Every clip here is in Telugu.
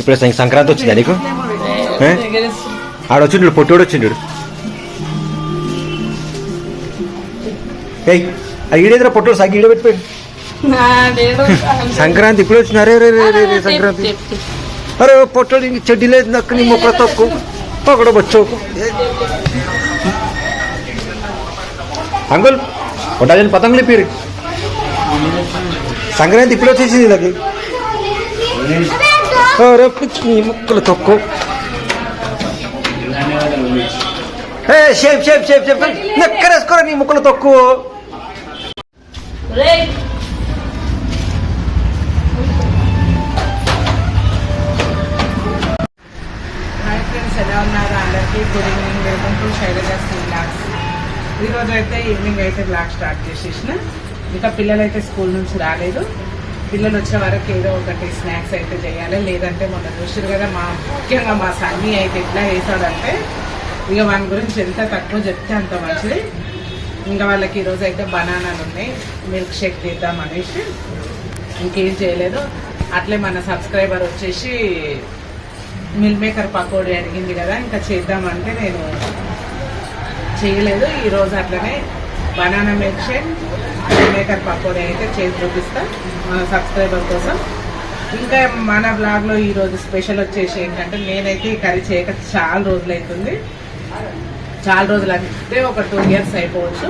ఇప్పుడు సంక్రాంతి వచ్చిందా నీకు? ఏ? ఆడ వచ్చిండు పొట్టోడు వచ్చిండు. ఏయ్ ఆ ఈడేదిరా పొట్టోడు సాగి ఈడ పెట్టిపోయాడు సంక్రాంతి ఇప్పుడు వచ్చింది? అరే రే రే రే సంక్రాంతి. అరే పొట్టోడు ఇంక చెడ్డి లేదు నక్క నీ మొక్కల తొక్కు. ఒకడు బొచ్చోకు. అంకుల్ ఒక డజన్ పతంగులు ఇప్పిరు సంక్రాంతి ఇప్పుడు వచ్చేసింది నీ ముక్కలు తొక్కు. ఏ షేప్ షేప్ షేప్ షేప్. నెక్కరేసుకోరా నీ ముక్కలు తొక్కు. ఎలా ఉన్నారు? అందరికీ good evening. Welcome to Shailaja school blogs ఈరోజు అయితే ఈవినింగ్ అయితే బ్లాగ్ స్టార్ట్ చేసేసిన. ఇంకా పిల్లలు అయితే స్కూల్ నుంచి రాలేదు. పిల్లలు వచ్చే వరకు ఏదో ఒకటి స్నాక్స్ అయితే చేయాలి. లేదంటే మొన్న చూసారు కదా మా ముఖ్యంగా మా సన్నీ అయితే ఎట్లా వేసాడంటే ఇక వాని గురించి ఎంత తక్కువ చెప్తే అంత మంచిది. ఇంకా వాళ్ళకి ఈరోజు అయితే బనానాలు ఉన్నాయి. మిల్క్ షేక్ తీద్దాం అనేసి. ఇంకేం చేయలేదు. అట్లే మన సబ్స్క్రైబర్ వచ్చేసి మిల్ మేకర్ పకోడీ అడిగింది కదా ఇంకా చేద్దామంటే నేను చేయలేదు. ఈరోజు అట్లనే banana milk shake maker pakodi అయితే చేసి చూపిస్తా మన సబ్స్క్రైబర్ కోసం. ఇంకా మన బ్లాగ్లో ఈరోజు స్పెషల్ వచ్చేసి ఏంటంటే నేనైతే ఈ కర్రీ చేయక చాలా రోజులు అవుతుంది చాలా రోజులు అంటే ఒక టూ ఇయర్స్ అయిపోవచ్చు.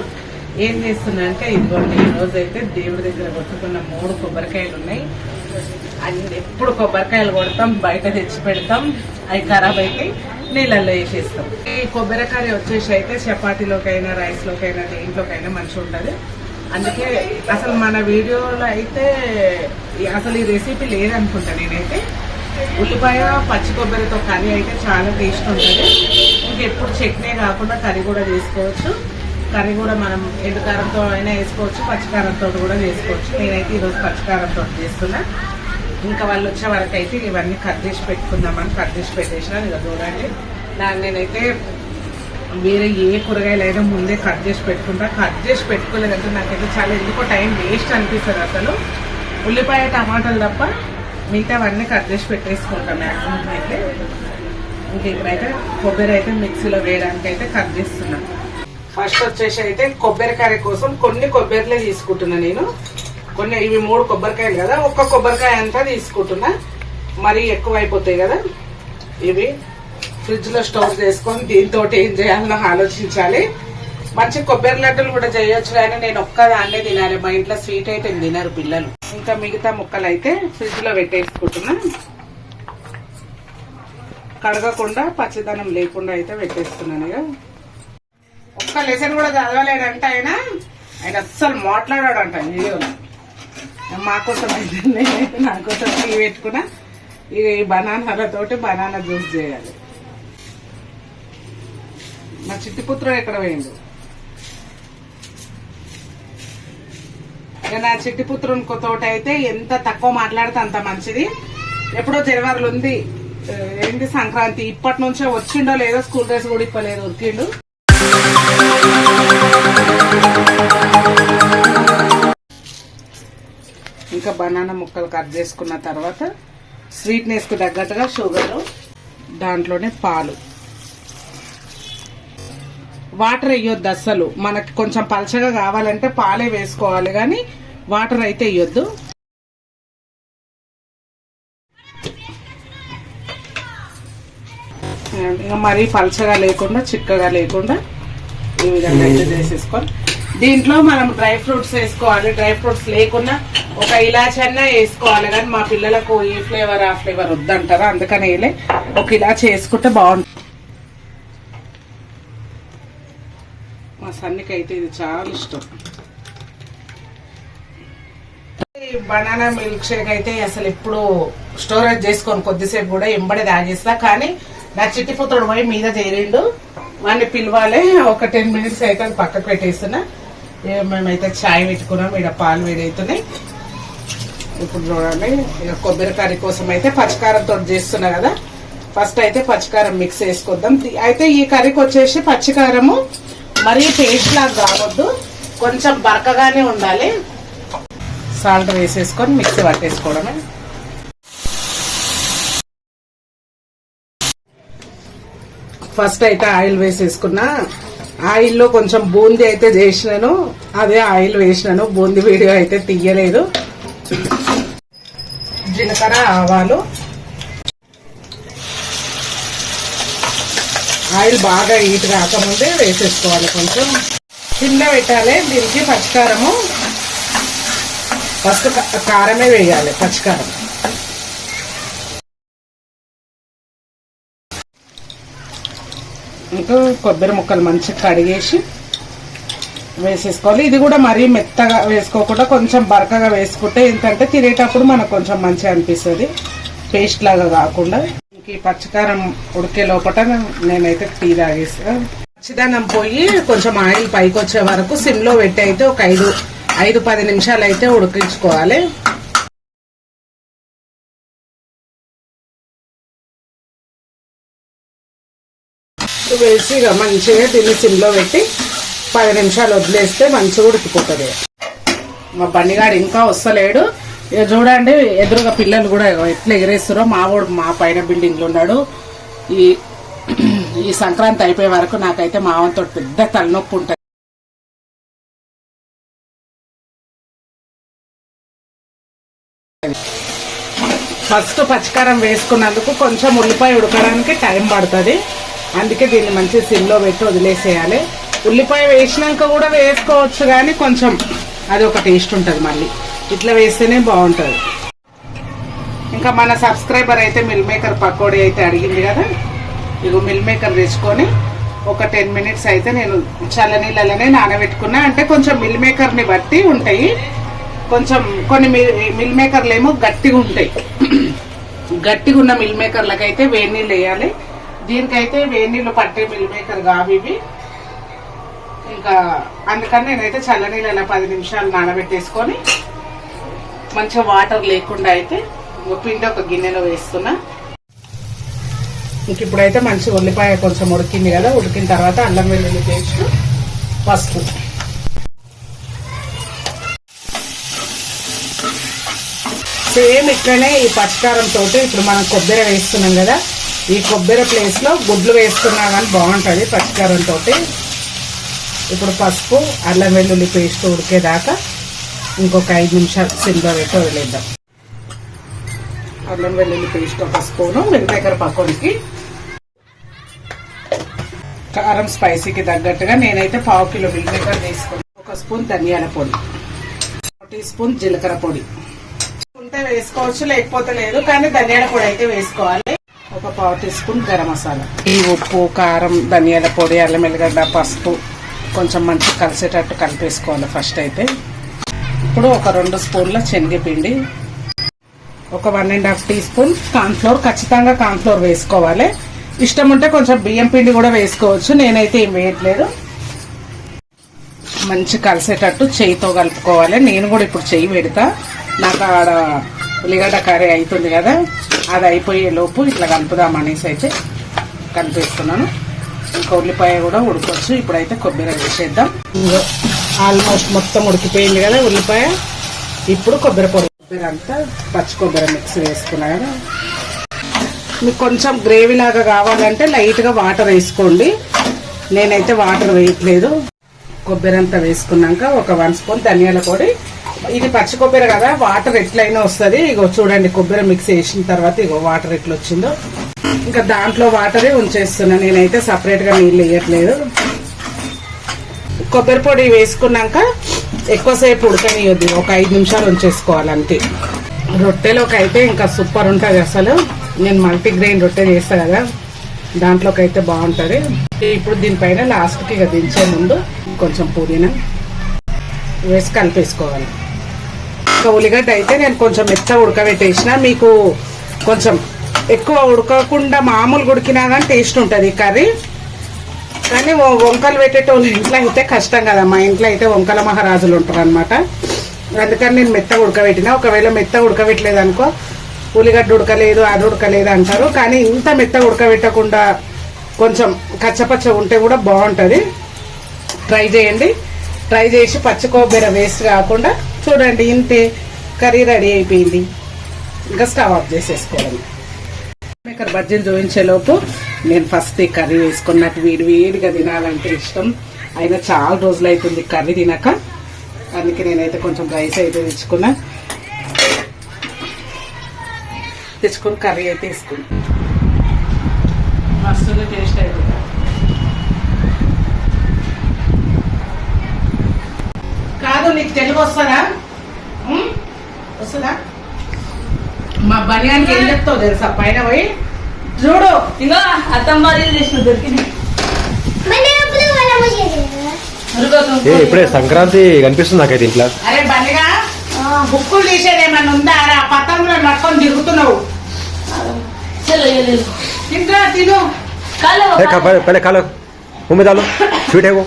ఏం చేస్తున్నా అంటే ఇదిగోండి ఈ అయితే దేవుడి దగ్గర కొట్టుకున్న మూడు కొబ్బరికాయలు ఉన్నాయి. అన్ని ఎప్పుడు కొబ్బరికాయలు కొడతాం బయట తెచ్చి పెడతాం. అవి ఖరాబ్ అయితే నీళ్ళల్లో వేసేస్తాం. ఈ కొబ్బరికాయ వచ్చేసి అయితే చపాతీలోకైనా రైస్లోకైనా దేంట్లోకైనా మంచిగా ఉంటుంది అందుకే అసలు మన వీడియోలో అయితే అసలు ఈ రెసిపీ లేదనుకుంటా నేనైతే. ఉల్లిపాయ పచ్చి కొబ్బరితో కర్రీ అయితే చాలా టేస్ట్ ఉంటుంది. ఇంకెప్పుడు చట్నీ కాకుండా కర్రీ కూడా చేసుకోవచ్చు. కర్రీ కూడా మనం ఎండుకారంతో అయినా వేసుకోవచ్చు పచ్చికారంతో కూడా చేసుకోవచ్చు. నేనైతే ఈరోజు పచ్చికారంతో చేస్తున్నా. ఇంకా వాళ్ళు వచ్చే వరకు అయితే ఇవన్నీ కట్ చేసి పెట్టుకుందామని కట్ చేసి పెట్టేసిన ఇక చూడండి దాన్ని నేనైతే వేరే ఏ కూరగాయలైనా ముందే కట్ చేసి పెట్టుకుంటా. కట్ చేసి పెట్టుకోలేదంటే నాకైతే చాలా ఎందుకో టైం వేస్ట్ అనిపిస్తుంది అసలు. ఉల్లిపాయ టమాటాలు తప్ప మిగతావన్నీ కట్ చేసి పెట్టేసుకుంటాం మ్యాక్సిమం అయితే. ఇంకా ఇక్కడైతే కొబ్బరి అయితే మిక్సీలో వేయడానికి అయితే కట్ చేస్తున్నా. ఫస్ట్ వచ్చేసి అయితే కొబ్బరికాయ కోసం కొన్ని కొబ్బరిలే తీసుకుంటున్నా నేను. కొన్ని ఇవి మూడు కొబ్బరికాయలు కదా ఒక్క కొబ్బరికాయ అంతా తీసుకుంటున్నా. మరీ ఎక్కువ అయిపోతాయి కదా ఇవి. ఫ్రిడ్జ్లో స్టోర్ చేసుకొని దీంతో ఏం చేయాలని ఆలోచించాలి. మంచి కొబ్బరి లడ్డలు కూడా చేయొచ్చు కానీ నేను ఒక్కదాన్నే తినాలి. మా ఇంట్లో స్వీట్ అయితే తినరు పిల్లలు. ఇంకా మిగతా ముక్కలు అయితే ఫ్రిడ్జ్లో పెట్టేసుకుంటున్నా. కడగకుండా పచ్చదనం లేకుండా అయితే పెట్టేస్తున్నాను ఇక ఒక్క లెసన్ కూడా చదవలేడంట ఆయన. ఆయన అస్సలు మాట్లాడాడంట. వీడియోలో మా కోసం అయితే నేనైతే నా కోసం టీ పెట్టుకున్నా. ఇది బనానాలతోటి బనానా జ్యూస్ చేయాలి. నా చిట్టిపుత్రుడు ఎక్కడ పోయిండు? నా చిట్టిపుత్రుని తోటి అయితే ఎంత తక్కువ మాట్లాడితే అంత మంచిది. ఎప్పుడో జనవరిలో ఉంది. ఏంటి సంక్రాంతి? ఇప్పటి నుంచే వచ్చిండో లేదో స్కూల్ డ్రెస్ కూడా ఇప్పలేదు ఉరికిండు. ఇంకా బనానా ముక్కలు కట్ చేసుకున్న తర్వాత స్వీట్నెస్కు తగ్గట్టుగా షుగరు దాంట్లోనే పాలు. వాటర్ వేయొద్దు అస్సలు. మనకి కొంచెం పలచగా కావాలంటే పాలే వేసుకోవాలి కానీ వాటర్ అయితే వేయొద్దు. ఇంకా మరీ పలచగా లేకుండా చిక్కగా లేకుండా ఈ విధంగా అయితే చేసేసుకోవాలి. దీంట్లో మనం డ్రై ఫ్రూట్స్ వేసుకోవాలి. డ్రై ఫ్రూట్స్ లేకుండా ఒక ఇలాచి అన్నా వేసుకోవాలి. కానీ మా పిల్లలకు ఈ ఫ్లేవర్ ఆ ఫ్లేవర్ వద్దంటారా? అందుకని వేయలే. ఒక ఇలాచి వేసుకుంటే బాగుంటుంది. సన్నికి అయితే ఇది చాలా ఇష్టం. ఈ బనానా మిల్క్ షేక్ అయితే అసలు ఎప్పుడు స్టోరేజ్ చేసుకొని కొద్దిసేపు కూడా ఎంబడి తాగేస్తా కానీ నా చిట్టి పుత్రుడు పోయి మీద చేరిండు. వాడిని పిలవాలి ఒక టెన్ మినిట్స్ అయితే అది పక్కకు పెట్టేస్తున్నా. మేమైతే చాయ్ పెట్టుకున్నాం ఇక్కడ పాలు వేడవుతున్నాయి ఇప్పుడు చూడండి ఇక కొబ్బరి కర్రీ కోసం అయితే పచ్చికారంతో చేస్తున్నా కదా. ఫస్ట్ అయితే పచ్చికారం మిక్స్ వేసుకొద్దాం అయితే ఈ కర్రీకి వచ్చేసి పచ్చికారము మరీ పేస్ట్ లాగా కావద్దు. కొంచెం బరకగానే ఉండాలి. సాల్ట్ వేసేసుకొని మిక్సీ పట్టేసుకోవడమే. ఫస్ట్ అయితే ఆయిల్ వేసేసుకున్నా. ఆయిల్లో కొంచెం బూందీ అయితే చేసినాను. అదే ఆయిల్ వేసినాను. బూందీ వీడియో అయితే తీయలేదు. జీలకర్ర ఆవాలు. ఆయిల్ బాగా హీట్ కాకముందే వేసేసుకోవాలి కొంచెం. కింద పెట్టాలి దీనికి పచ్చికారము. ఫస్ట్ కారమే వేయాలి పచ్చికారం. ఇంకా కొబ్బరి ముక్కలు మంచిగా కడిగేసి వేసేసుకోవాలి. ఇది కూడా మరీ మెత్తగా వేసుకోకుండా కొంచెం బరకగా వేసుకుంటే ఏంటంటే తినేటప్పుడు మనకు కొంచెం మంచిగా అనిపిస్తుంది. పేస్ట్ లాగా కాకుండా. ఈ పచ్చకారం ఉడికే లోపల నేనైతే టీ తాగేస్తా పచ్చిదనం పోయి కొంచెం ఆయిల్ పైకి వచ్చే వరకు సిమ్లో పెట్టి అయితే ఒక ఐదు ఐదు పది నిమిషాలు అయితే ఉడికించుకోవాలి. వేసి ఇక మంచిగా దీన్ని సిమ్లో పెట్టి పది నిమిషాలు వదిలేస్తే మంచిగా ఉడికిపోతుంది. మా బండిగాడు ఇంకా వస్తలేడు. ఇక చూడండి ఎదురుగా పిల్లలు కూడా ఎట్లా ఎగిరేస్తారో మావోడు మా పైన బిల్డింగ్లో ఉన్నాడు. ఈ ఈ సంక్రాంతి అయిపోయే వరకు నాకైతే మావంతో పెద్ద తలనొప్పి ఉంటుంది. ఫస్ట్ పచ్చికారం వేసుకున్నందుకు కొంచెం ఉల్లిపాయ ఉడకడానికి టైం పడుతుంది. అందుకే దీన్ని మంచి సిమ్లో పెట్టి వదిలేసేయాలి. ఉల్లిపాయ వేసినాక కూడా వేసుకోవచ్చు కానీ కొంచెం అది ఒక టేస్ట్ ఉంటుంది మళ్ళీ. ఇట్లా వేస్తేనే బాగుంటుంది. ఇంకా మన సబ్స్క్రైబర్ అయితే మిల్ మేకర్ పకోడీ అయితే అడిగింది కదా? ఇగో మిల్ మేకర్ తెచ్చుకొని ఒక టెన్ మినిట్స్ అయితే నేను చల్లనీళ్ళలోనే నానబెట్టుకున్నా. అంటే కొంచెం మిల్ మేకర్ని బట్టి ఉంటాయి. కొంచెం కొన్ని మిల్ మిల్ మేకర్లు ఏమో గట్టిగా ఉంటాయి. గట్టిగా ఉన్న మిల్ మేకర్లకు అయితే వేడి నీళ్ళు వేయాలి. దీనికైతే వేడి నీళ్ళు పట్టే మిల్ మేకర్ కావు ఇవి. ఇంకా అందుకని నేనైతే చల్లనీళ్ళ పది నిమిషాలు నానబెట్టేసుకొని మంచిగా వాటర్ లేకుండా అయితే పిండి ఒక గిన్నెలో వేస్తున్నా. ఇంక ఇప్పుడైతే మంచి ఉల్లిపాయ కొంచెం ఉడికింది కదా ఉడికిన తర్వాత అల్లం వెల్లుల్లి పేస్ట్ పసుపు. సేమ్ ఇట్లనే ఈ పచ్చికారం తోటి ఇప్పుడు మనం కొబ్బరి వేస్తున్నాం కదా ఈ కొబ్బరి ప్లేస్లో గుడ్లు వేసుకున్నా కానీ బాగుంటుంది పచ్చికారం తోటి. ఇప్పుడు పసుపు అల్లం వెల్లుల్లి పేస్ట్ ఉడికేదాకా ఇంకొక ఐదు నిమిషాలు సిమ్లో పెట్టి వదిలేద్దాం. అల్లం వెల్లుల్లి పేస్ట్ ఒక స్పూను మిల్మేకర్ పకోడికి. కారం స్పైసీకి తగ్గట్టుగా నేనైతే పావు కిలో మిల్మేకర్ తీసుకున్నాను ఒక స్పూన్ ధనియాల పొడి ఒక టీ స్పూన్ జీలకర్ర పొడి. ఉంటే వేసుకోవచ్చు లేకపోతే లేదు కానీ ధనియాల పొడి అయితే వేసుకోవాలి. ఒక పావు టీ స్పూన్ గరం మసాలా. ఈ ఉప్పు కారం ధనియాల పొడి అల్లం ఎల్లిగడ్డ పసుపు కొంచెం మంచి కలిసేటట్టు కలిపేసుకోవాలి ఫస్ట్ అయితే. ఇప్పుడు ఒక రెండు స్పూన్ల శనగపిండి ఒక one and half teaspoon cornflour ఖచ్చితంగా కార్న్ఫ్లోర్ వేసుకోవాలి. ఇష్టం ఉంటే కొంచెం బియ్యం పిండి కూడా వేసుకోవచ్చు నేనైతే ఏం వేయట్లేదు. మంచి కలిసేటట్టు చేయితో కలుపుకోవాలి. నేను కూడా ఇప్పుడు చెయ్యి పెడతా. నాకు ఆడ ఉల్లిగడ్డ కర్రీ అవుతుంది కదా అది అయిపోయే లోపు ఇట్లా కలుపుదాం అనేసి అయితే కలిపేస్తున్నాను. ఇంకా ఉల్లిపాయ కూడా ఉడకొచ్చు. ఇప్పుడైతే కొబ్బరి వేసేద్దాం. ఆల్మోస్ట్ మొత్తం ఉడికిపోయింది కదా ఉల్లిపాయ. ఇప్పుడు కొబ్బరి పొడి. కొబ్బరి అంతా పచ్చి కొబ్బరి మిక్స్ వేసుకున్నా కదా మీకు కొంచెం గ్రేవీ లాగా కావాలంటే లైట్గా వాటర్ వేసుకోండి. నేనైతే వాటర్ వేయట్లేదు. కొబ్బరి అంతా వేసుకున్నాక ఒక వన్ స్పూన్ ధనియాల పొడి. ఇది పచ్చి కొబ్బరి కదా వాటర్ ఎట్లయినా వస్తుంది. ఇగో చూడండి కొబ్బరి మిక్స్ వేసిన తర్వాత ఇగో వాటర్ ఎట్లా వచ్చిందో ఇంకా దాంట్లో వాటరే ఉంచేస్తున్నా. నేనైతే సపరేట్గా నీళ్ళు వేయట్లేదు. కొబ్బరి పొడి వేసుకున్నాక ఎక్కువసేపు ఉడకనియొద్దు. ఒక ఐదు నిమిషాలు ఉంచేసుకోవాలంటే రొట్టెలోకి అయితే ఇంకా సూపర్ ఉంటుంది అసలు. నేను మల్టీగ్రెయిన్ రొట్టె చేస్తా కదా. దాంట్లోకి అయితే బాగుంటుంది. ఇప్పుడు దీనిపైన లాస్ట్కి ఇక దించే ముందు కొంచెం పుదీనా వేసి కలిపేసుకోవాలి. ఇంకా ఉల్లిగడ్డ అయితే నేను కొంచెం మెత్త ఉడకబెట్టేసిన. మీకు కొంచెం ఎక్కువ ఉడకకుండా మామూలుగా ఉడికినా కానీ టేస్ట్ ఉంటుంది కర్రీ. కానీ వంకలు పెట్టేటోళ్ళు ఇంట్లో అయితే కష్టం కదా. మా ఇంట్లో అయితే వంకల మహారాజులు ఉంటారు అనమాట అందుకని నేను మెత్త ఉడకబెట్టిన. ఒకవేళ మెత్త ఉడకబెట్టలేదు అనుకో ఉల్లిగడ్డ ఉడకలేదు అది ఉడకలేదు అంటారు. కానీ ఇంత మెత్త ఉడకబెట్టకుండా కొంచెం కచ్చపచ్చ ఉంటే కూడా బాగుంటుంది. ట్రై చేయండి. ట్రై చేసి పచ్చి కొబ్బరి వేస్ట్ కాకుండా చూడండి ఇంతే కర్రీ రెడీ అయిపోయింది. ఇంకా స్టవ్ ఆఫ్ చేసేసుకోవాలి. మేకర్ బజ్జీలు చూపించేలోపు నేను ఫస్ట్ ఈ కర్రీ వేసుకున్నట్టు నాకు వేడి వేడిగా తినాలంటే ఇష్టం. అయినా చాలా రోజులు అవుతుంది కర్రీ తినక. అందుకే నేనైతే కొంచెం రైస్ అయితే తెచ్చుకున్నా. తెచ్చుకొని కర్రీ అయితే వేసుకున్నా. మస్తు టేస్ట్ అవుతుంది కాదు నీకు తెలుగు వస్తుందా? వస్తుందా? మా బనియానికి ఏం చెప్తావు తెలుసా? పైన పోయి చూడు ఇంకా అత్తం భార్యలు చేసిన దొరికింది ఇప్పుడే సంక్రాంతి కనిపిస్తుంది నాకైతే ఇంట్లో. అరే బండిగా? బుక్కులు తీసేది ఏమన్నా ఉందా? అరే ఆ పతంలో నట్టుకొని తిరుగుతున్నావు. ఇంకా తిను. పలే కాలో. ఉమ్మి దాలో స్వీట్ ఏవో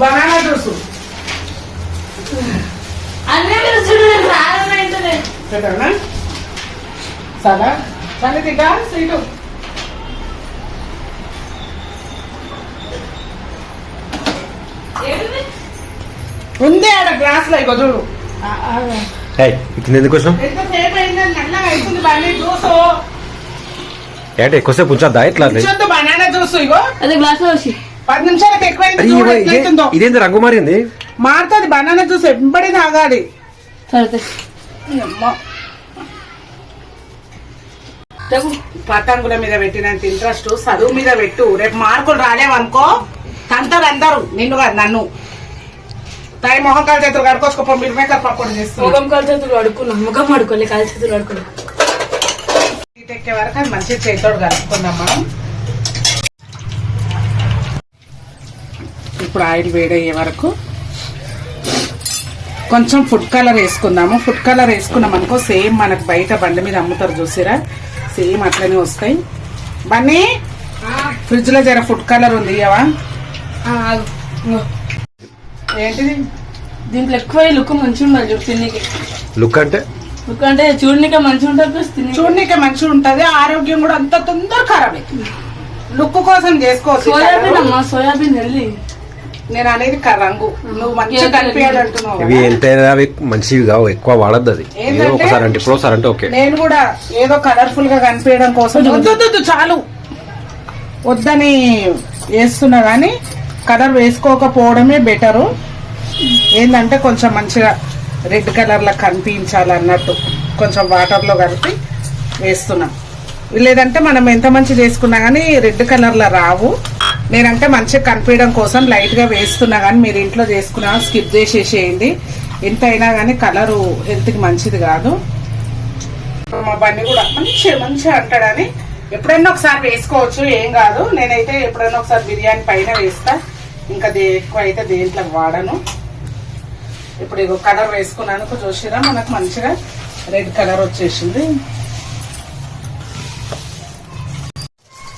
బనానా జ్యూస్. అన్నీ చూడు రాదు పెట్టానా చాలా స్వీటు ఉంది ఆడ గ్లాస్లో ఇగో చూడు. ఎందుకు వచ్చినాం ఏంటి ఎక్కువసేపు ఉంచొద్దా? ఇట్లా బనానా జ్యూస్ ఇగో. అదే గ్లాస్లో వచ్చి పది నిమిషాలకు ఇదేంది రంగు మారింది? మారుతుంది బనానా జ్యూస్ ఎంబడి తాగాలి. సరే పతంగుల మీద పెట్టినంత ఇంట్రెస్ట్ చదువు మీద పెట్టు. రేపు మార్కులు రాలేవనుకో తంతారు అందరు నిన్ను కాదు నన్ను. తాయి మొహం కాలు చేతులు కడుకోసుకోపో మీరు మేకప్ పప్పుడు చేస్తున్నారు. ముఖం కాలు చేతులు అడుక్కున్నాం ముఖం అడుకోలే కాలు చేతులు అడుకున్నాం ఎక్కే వరకు అది మంచిగా చేతోడు కలుపుకుందాం మనం. ఇప్పుడు ఆయిల్ వేడయ్యే వరకు కొంచెం ఫుడ్ కలర్ వేసుకుందాము. ఫుడ్ కలర్ వేసుకున్నాం అనుకో సేమ్ మనకు బయట బండి మీద అమ్ముతారు చూసిరా? సేమ్ అట్లనే వస్తాయి. బన్నీ ఫ్రిడ్జ్లో జర ఫుడ్ కలర్ ఉంది ఇవా ఏంటిది? దీంట్లో ఎక్కువ లుక్ మంచిగా ఉండాలి చూడు తిన్నికి. లుక్ అంటే? లుక్ అంటే చూడనికే మంచిగా ఉంటుంది చూడనీకి మంచిగా ఉంటది ఆరోగ్యం కూడా అంత తొందర ఖరాబ్ అవుతుంది లుక్ కోసం చేసుకోవచ్చు సోయాబీన్. అమ్మా సోయాబీన్ వెళ్ళి నేను అనేది రంగు. నువ్వు మంచిగా కనిపించాలంటున్నావు ఇవి. ఎంతైనా అవి మంచివి కావు ఎక్కువ వాడద్దు అది? ఒకసారి అంటే ఇప్పుడు ఒకసారి అంటే ఓకే. నేను కూడా ఏదో కలర్ఫుల్గా కనిపించడం కోసం వద్దు చాలు. వద్దని వేస్తున్నా గానీ కలర్ వేసుకోకపోవడమే బెటరు. ఏంటంటే కొంచెం మంచిగా రెడ్ కలర్లో కనిపించాలి అన్నట్టు కొంచెం వాటర్లో కలిపి వేస్తున్నాం. లేదంటే మనం ఎంత మంచి చేసుకున్నా కానీ రెడ్ కలర్లో రావు. నేనంటే మంచిగా కనిపించడం కోసం లైట్గా వేస్తున్నా కానీ మీరు ఇంట్లో చేసుకున్నా స్కిప్ చేసేసేయండి. ఎంత అయినా కానీ కలరు హెల్త్కి మంచిది కాదు. మా బండి కూడా మంచిగా మంచిగా అంటాడని. ఎప్పుడైనా ఒకసారి వేసుకోవచ్చు ఏం కాదు. నేనైతే ఎప్పుడైనా ఒకసారి బిర్యానీ పైన వేస్తా. ఇంకా దే ఎక్కువ అయితే దేంట్లో వాడను. ఇప్పుడు ఇగో కలర్ వేసుకున్నాను. చూసిరా మనకు మంచిగా రెడ్ కలర్ వచ్చేసింది.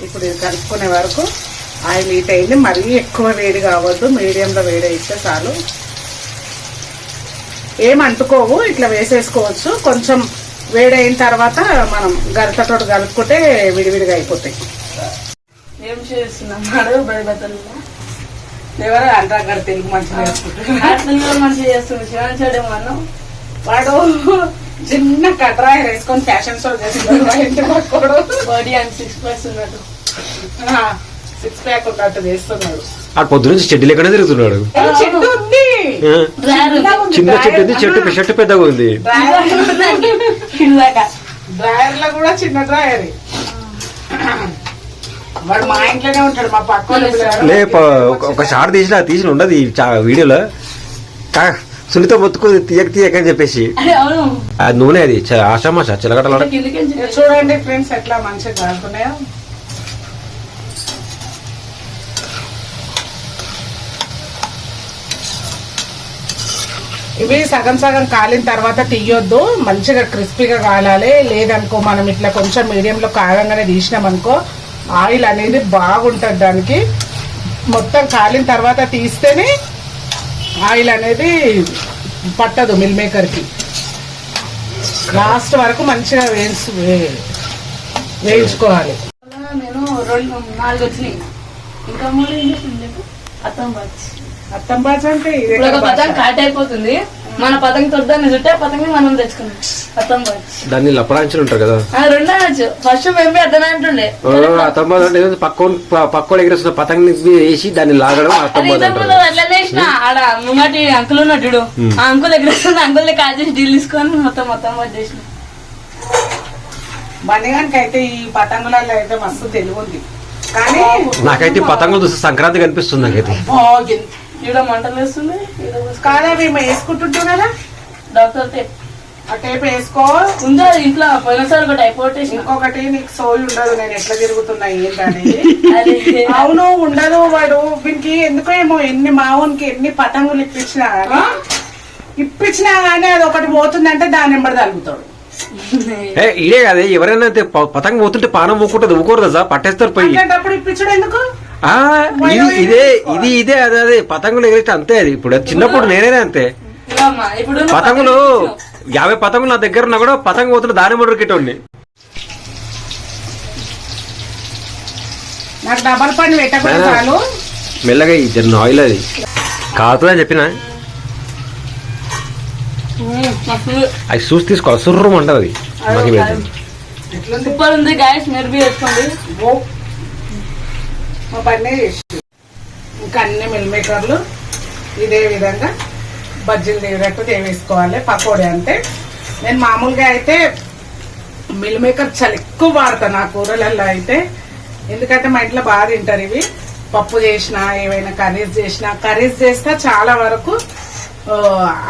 ఇప్పుడు ఇది కలుపుకునే వరకు ఆయిల్ హీట్ అయింది. మరీ ఎక్కువ వేడి కావద్దు. మీడియంలో వేడి అయితే చాలు. ఏం అంటుకోవు. ఇట్లా వేసేసుకోవచ్చు. కొంచెం వేడైన తర్వాత మనం గరిటతో కలుపుకుంటే విడివిడిగా అయిపోతాయి. ఏం చేస్తున్నాం ఎవరు అంటారు కదా తెలుగు మంచిగా మంచిగా చేస్తుంది శివన్ చేయడం అన్నం వాడు చిన్న కట్రాయి వేసుకొని ఫ్యాషన్ షో పక్కడు బాడీ అండ్ సిక్స్ ప్లస్ ఉన్నట్టు సిక్స్ ప్యాక్ ఉన్నట్టు చేస్తున్నాడు. ఆ పొద్దు నుంచి చెడ్డి లేకనే తిరుగుతున్నాడు. చెట్టు ఉంది. చిన్న చెట్టు ఉంది. చెట్టు చెట్టు పెద్దగా ఉంది. డ్రాయర్లో కూడా చిన్న డ్రాయర్ వాడు మా ఇంట్లోనే ఉంటాడు మా పక్క. లే ఒక- ఒక తీసిన తీసిన ఉండదు ఈ చా- వీడియోలో. కా సునీత మొత్తుకు తీయక తీయక అని చెప్పేసి. నూనె అది చ- ఆషామాష ఇక చూడండి ఫ్రెండ్స్ ఎట్లా మంచిగా ఇవి సగం సగం కాలిన తర్వాత తీయొద్దు. మంచిగా క్రిస్పీగా కాలాలి. లేదనుకో మనం ఇట్లా కొంచెం మీడియంలో కాగంగానే తీసినాం అనుకో ఆయిల్ అనేది బాగుంటుంది దానికి. మొత్తం కాలిన తర్వాత తీస్తేనే ఆయిల్ అనేది పట్టదు మిల్ మేకర్కి లాస్ట్ వరకు మంచిగా వేయించు వే- వేయించుకోవాలి. నేను రెండు నాలుగు వచ్చినాయి. ఇంకా మూడు ఏం వచ్చి. అత్తం బాచ అంటే ఇదే ఇప్పుడు ఒక బాచ. కట్ అయిపోతుంది. మన పతంగి తొద్దాన్ని చుట్టే పతంగి మనం తెచ్చుకున్నాం. పతంగ దాన్ని లపడాంచులు ఉంటారు కదా. రెండో అనొచ్చు. ఫస్ట్ మేము అర్థం అంటుండే. అత్తమ్మ అంటే ఏదో పక్కోని ప- పక్కోడు ఎగిరేస్తున్న పతంగి వేసి దాన్ని లాగడం ఇంతకు అంటారు. అట్లనే ఆడ ముంగటి అంకుల్ ఉన్నట్టుడు ఆ అంకుల్ దగ్గర వస్తుంది అంకుల్ దగ్గర కాల్ చేసి డీల్ తీసుకొని మొత్తం మొత్తం వచ్చేసిన బండిగానికి అయితే ఈ పతంగులలో అయితే మస్తు తెలివి ఉంది కానీ నాకైతే ఈ పతంగులు చూస్తే సంక్రాంతి కనిపిస్తుంది నాకైతే. బాగుంది ఈడ మంటలు వేస్తుంది. కాదా మేము వేసుకుంటుంటాం కదా. డాక్టర్ టేప్ ఆ టేప్ వేసుకో. ఉందా ఇంట్లో? పోయినసారి ఒకటి అయిపోటేసిన ఇంకొకటి నీకు సోయి ఉండదు నేను ఎట్లా తిరుగుతున్నా ఏంటనేది. అదే. అవును ఉండదు వాడు. వీనికి ఎందుకో ఏమో ఎన్ని మావునికి ఎన్ని పతంగులు ఇప్పించినా గానీ ఇప్పించినా గానీ అది ఒకటి పోతుందంటే దాని వెంబడి తగ్గుతాడు. ఏ ఇదే కాదే ఎవరైనా పతంగ పోతుంటే పానం ఊకుంటుంది ఊకోరు కదా పట్టేస్తారు పోయి. ఇప్పించడు ఎందుకు? ఇది ఇదే ఇది ఇదే అదే అదే. పతంగులు ఎగిరితే అంతే అది. ఇప్పుడు చిన్నప్పుడు నేనే అంతే. పతంగులు. యాభై పతంగులు నా దగ్గర ఉన్నా కూడా పతంగ పోతుంటే దాని. చాలు. మెల్లగా ఈ జన్ ఆయిల్ అది. కాదులని చెప్పిన. అది చూసి తీసుకోవాలి. సుర్రం అంటది అది సూపర్ ఉంది గాయస్ మీరు ఓ. మా పని చేసి ఇంకా అన్ని మిల్ మేకర్లు ఇదే విధంగా బజ్జీలు తీరేట్టు వేసుకోవాలి పకోడీ అంతే నేను మామూలుగా అయితే మిల్ మేకర్ చాలా ఎక్కువ వాడతాను ఆ కూరలలో అయితే. ఎందుకంటే మా ఇంట్లో బాగా తింటారు ఇవి. పప్పు చేసినా ఏవైనా కర్రీస్ చేసినా కర్రీస్ చేస్తే చాలా వరకు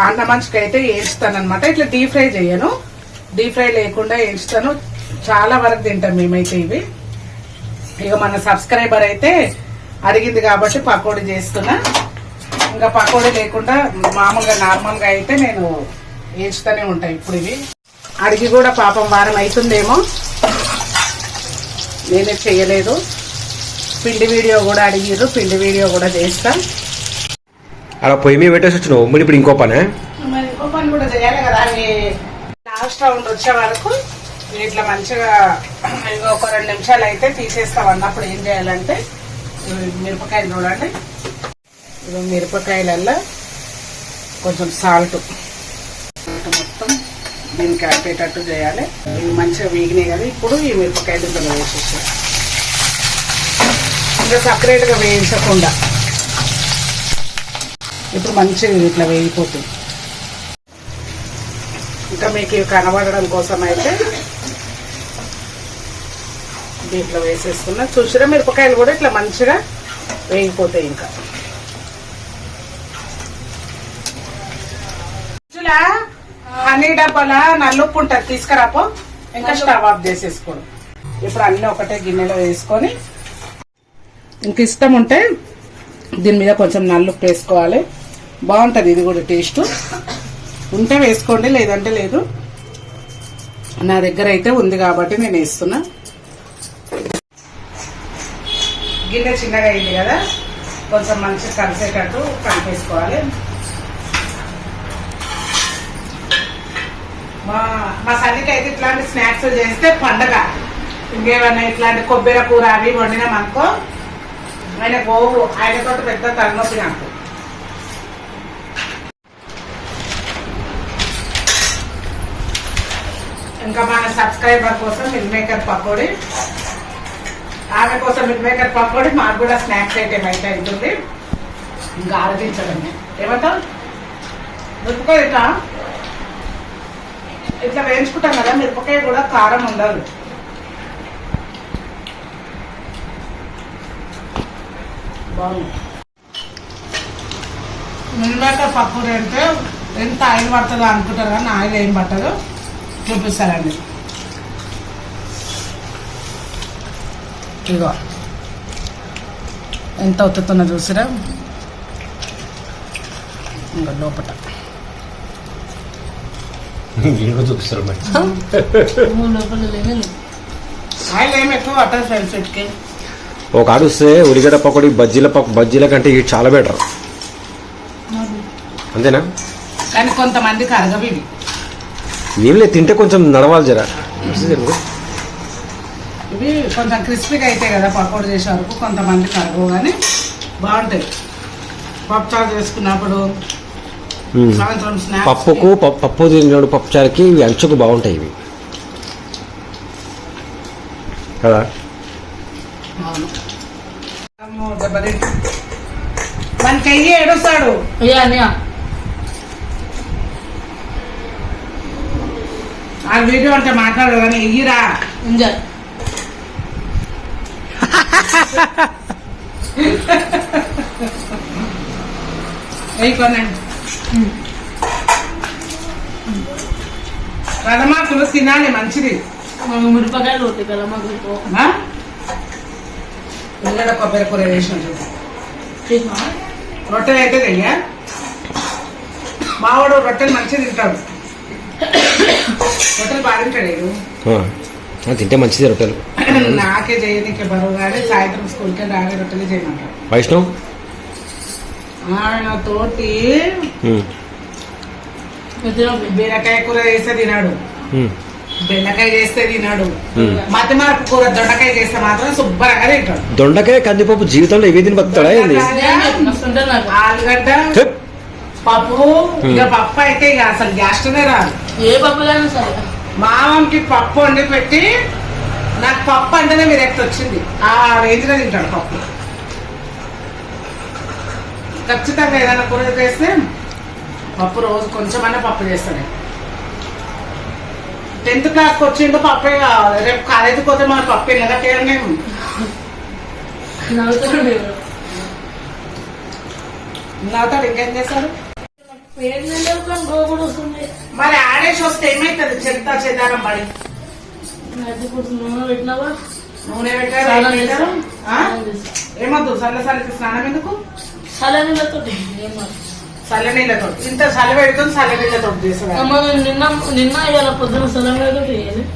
అన్న మనిషికి అయితే అనమాట ఇట్లా డీప్ ఫ్రై చేయను. డీప్ ఫ్రై లేకుండా వేస్తాను చాలా వరకు తింటాం మేమైతే ఇవి. ఇక మన సబ్స్క్రైబర్ అయితే అడిగింది కాబట్టి పకోడీ చేస్తున్నా. ఇంకా పకోడీ లేకుండా మామూలుగా నార్మల్గా అయితే నేను వేస్తూనే ఉంటాయి ఇప్పుడు ఇవి. అడిగి కూడా పాపం వారం అవుతుందేమో నేనే చేయలేదు. పిండి వీడియో కూడా అడిగిర్రు పిండి వీడియో కూడా చేస్తా. అలా పొయ్యి మీద పెట్టేసి వచ్చినావు? మరి ఇప్పుడు ఇంకో పనే? ఇంకో పని కూడా చేయాలి కదా అవి లాస్ట్ రౌండ్ వచ్చే వరకు ఇట్లా మంచిగా ఒక రెండు నిమిషాలు అయితే తీసేస్తాం అన్నప్పుడు ఏం చేయాలంటే మిరపకాయలు చూడండి. ఇవి మిరపకాయలల్లో కొంచెం సాల్ట్. మొత్తం దీనికి కలిపేటట్టు చేయాలి. ఇవి మంచిగా వేగినాయి కదా ఇప్పుడు ఈ మిరపకాయలు ఇందులో వేసేసి. ఇంకా సపరేట్గా వేయించకుండా. ఇప్పుడు మంచిగా ఇట్లా వేగిపోతుంది. ఇంకా మీకు కనబడడం కోసం అయితే దీంట్లో వేసేసుకున్నా. చూసిరా మిరపకాయలు కూడా ఇట్లా మంచిగా వేగిపోతాయి ఇంకా. చూలా హనీ డబ్బాల నల్లుప్పు ఉంటుంది తీసుకురాపో. ఇంకా స్టవ్ ఆఫ్ చేసేసుకోడు ఇప్పుడు అన్ని ఒకటే గిన్నెలో వేసుకొని. ఇంక ఇష్టం ఉంటే దీని మీద కొంచెం నల్లుప్పు వేసుకోవాలి. బాగుంటుంది ఇది కూడా టేస్ట్. ఉంటే వేసుకోండి లేదంటే లేదు. నా దగ్గర అయితే ఉంది కాబట్టి నేను వేస్తున్నా. గిన్నె చిన్నగా అయింది కదా కొంచెం మంచిగా కలిసేటట్టు కలిపేసుకోవాలి. మా మా సన్నికి అయితే ఇట్లాంటి స్నాక్స్ చేస్తే పండగ. ఇంకేమన్నా ఇట్లాంటి కొబ్బరి కూర అవి వండినాం అనుకో ఆయన గోవు ఆయనతో పెద్ద తలనొప్పి నాకు. ఇంకా మన సబ్స్క్రైబర్ కోసం మిల్ మేకర్ పకోడీ. ఆమె కోసం మిల్క్ మేకర్ పకోడీ మాకు కూడా స్నాక్స్ ఐటెం అయితే ఉంటుంది. ఇంకా ఆలోచించడమే ఏమంటాం మిరపకాయ ఇట్లా ఇట్లా వేయించుకుంటాం కదా మిరపకాయ కూడా కారం ఉండదు. బాగుంది. మిల్ పకోడీ అంటే ఎంత ఆయిల్ పడుతుందో అనుకుంటారు కానీ ఆయిల్ ఏం పట్టదు. చూపిస్తారండి ఇగో. ఎంత ఒత్తుతున్నా చూసిరా? ఇంకా లోపట. చూపిస్తారు ఒక ఆడుస్తే ఉల్లిగడ్డ పకోడి బజ్జీల బజ్జీల కంటే ఇవి చాలా బెటర్ అంతేనా? కానీ కొంతమందికి అరగవి ఏం లేదు తింటే కొంచెం నడవాలి జరా. ఇవి కొంచెం క్రిస్పీగా అవుతాయి కదా పకోడీ చేసే వరకు కొంతమందికి అరగవు కానీ బాగుంటాయి. పప్పు చారు చేసుకున్నప్పుడు. సాయంత్రం స్నాక్స్ పప్పుకు పప్పు పప్పు తిన్నాడు పప్పుచారుకి ఇవి అంచుకు బాగుంటాయి ఇవి. కదా. వానికి అయ్యి ఏడుస్తాడు ఆ వీడియో అంటే మాట్లాడు కానీ ఎయ్యిరా ఎంజాయ్ వెయ్యి కొనండి. రథమాకులు తినాలి మంచిది. మిరపకాయలు ఉంటాయి కదా మాకు ఆ? ఉల్లిగడ్డ కొబ్బరి కూర వేసిన రొట్టెలు అయితే తెయ్యా మావాడు రొట్టెలు మంచిగా తింటాడు. రొట్టెలు బాగా తింటాడు తింటే మంచిది రొట్టెలు. నాకే చేయనీకే బరువు కానీ సాయంత్రం స్కూల్కి రాగే రొట్టెలు చేయమంటాడు వైష్ణవ్? ఆయన తోటి ఉమ్, బీరకాయ కూర చేస్తే తినాడు. ఉమ్, బెండకాయ చేస్తే తినాడు. మతి మార్పు కూర దొండకాయ చేస్తే మాత్రం శుభ్రంగా తింటాడు. దొండకాయ కందిపప్పు జీవితంలో ఇవి తిని బతుకుతాడా ఆలుగడ్డ. పప్పు ఇక పప్పు అయితే ఇక అసలు గ్యాస్ట్నే రాదు. ఏ పప్పులైనా సరే. మామంకి పప్పు వండి పెట్టి నాకు పప్పు అంటేనే విరక్తి వచ్చింది. ఆ రేంజ్లో తింటాడు పప్పు. ఖచ్చితంగా ఏదైనా కూర చేస్తే పప్పు రోజు కొంచెమన్నా పప్పు చేస్తాను. టెన్త్ క్లాస్కి వచ్చిండు పప్పే రేపు కాలేజీకి పోతే మన పప్పు నేను నవ్వుతున్నాడు నవ్వుతాడు. ఇంకేం చేస్తాడు? మరి ఆడేసి వస్తే ఏమైతుంది? చెత్త చెదారం పడి. నూనె పెట్టారు. ఏమొద్దు? చల్ల చల్లకి స్నానం ఎందుకు? చల్ల నీళ్ళతో ఏం కాదు. చల్ల నీళ్ళతో ఇంత చలి పెడుతుంది చల్ల నీళ్ళతో చేస్తారు అమ్మ నేను నిన్న నిన్న ఇవాళ పొద్దున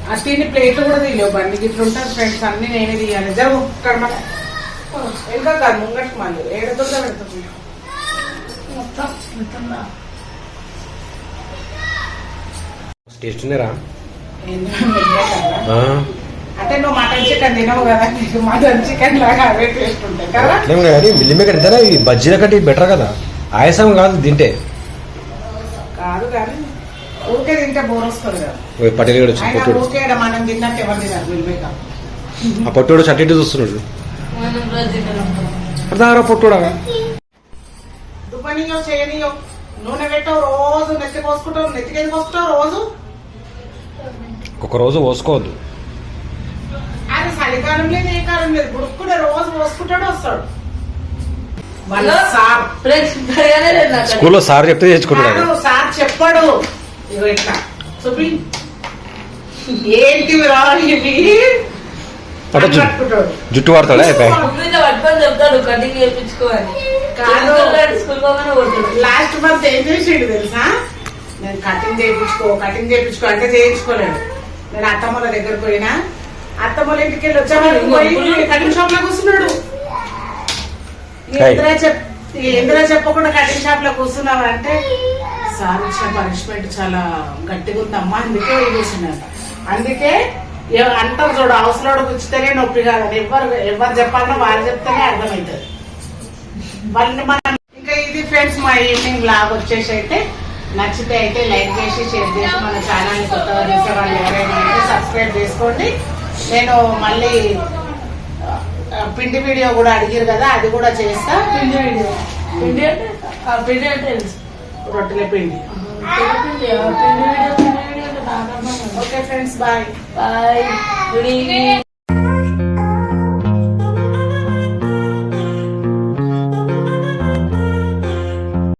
ఆ తిని ప్లేట్లు కూడా తీయలేవు బండి ఉంటారు ఫ్రెండ్స్ అన్ని నేనే తీయాలి. జరుగు కడమ ఇంకా కాదు ముంగట్టు మళ్ళీ. ఏడుతుందో పెడుతుంది మొత్తం మొత్తం రా. టేస్ట్ ఉన్నారా అంటే నువ్వు మటన్ చికెన్ తినవు కదా నీకు మటన్ చికెన్ లాగా అవే టేస్ట్ ఉంటాయి కదా. కానీ మిల్లి మేకర్ ఈ బజ్జీల కంటే బెటర్ కదా. ఆయాసం కాదు తింటే. కాదు కానీ ఊరికే తింటే బోర్ వస్తుంది కదా. ఓ పటేల్ గడు వచ్చి ఆయన పొట్టుడు ఊరికే ఈడ మనం తిన్నట్టు ఎవరు తినరు మిల్మేక ఆ పొట్టుడు చట్టి చూస్తున్నాడు తింటాం అర్థం పొట్టుడా చేయనియో నూనె పెట్టావు రోజు నెత్తి పోసుకుంటావు నెత్తికేది పోసుకుంటావు రోజు? ఒక రోజు పోసుకోవద్దు. అది చలికాలం లేదు ఏ కాలం లేదు. బుడుక్కుడే రోజు పోసుకుంటాడు వస్తాడు? సార్. స్కూల్లో సార్ చెప్తే తెచ్చుకుంటాడు కాదు, సార్ చెప్పాడు. ఇగో ఇట్లా. చూపి. ఏంటి రా ఇవి అంటే అని జు- పట్టుకుంటాడు. జుట్టు వాడతాడా? అయిపోయి పట్టుకొని చెప్తాడు కటింగ్ చేయించుకోవాలి కాదు. స్కూల్ పోగానే లాస్ట్ మంత్ ఏం చేసిండు తెలుసా? నేను కటింగ్ చేయించుకో కటింగ్ చేయించుకో అంటే చేయించుకోలేడు నేను అత్తమ్మల దగ్గర పోయినా. అత్తమ్మల ఇంటికి వెళ్ళి వచ్చామని కటింగ్ షాప్లో కూర్చున్నాడు ఎందులో చెప్ చెప్పకుండా కటింగ్ షాప్లో కూర్చున్నావు అంటే సార్ ఇచ్చిన పనిష్మెంట్ చాలా గట్టిగా ఉందమ్మా అందుకే పోయి కూర్చున్నాడు అందుకే అంటారు చూడు అవసరం కూర్చుతేనే నొప్పి కాదని ఎవరు ఎవరు చెప్పాలన్నా వాళ్ళు చెప్తేనే అర్థమవుతుంది. వాళ్ళని మనం ఇంకా ఇది ఫ్రెండ్స్ మా ఈవినింగ్ బ్లాగ్ వచ్చేసి అయితే నచ్చితే అయితే లైక్ చేసి షేర్ చేసి మన ఛానల్ కొత్తగా చూసే వాళ్ళు ఎవరైనా అయితే సబ్స్క్రైబ్ చేసుకోండి. నేను మళ్ళీ పిండి వీడియో కూడా అడిగారు కదా అది కూడా చేస్తా. పిండి వీడియో. పిండి అంటే పిండి అంటే రొట్టెల పిండి. Okay friends bye. Bye. Good evening.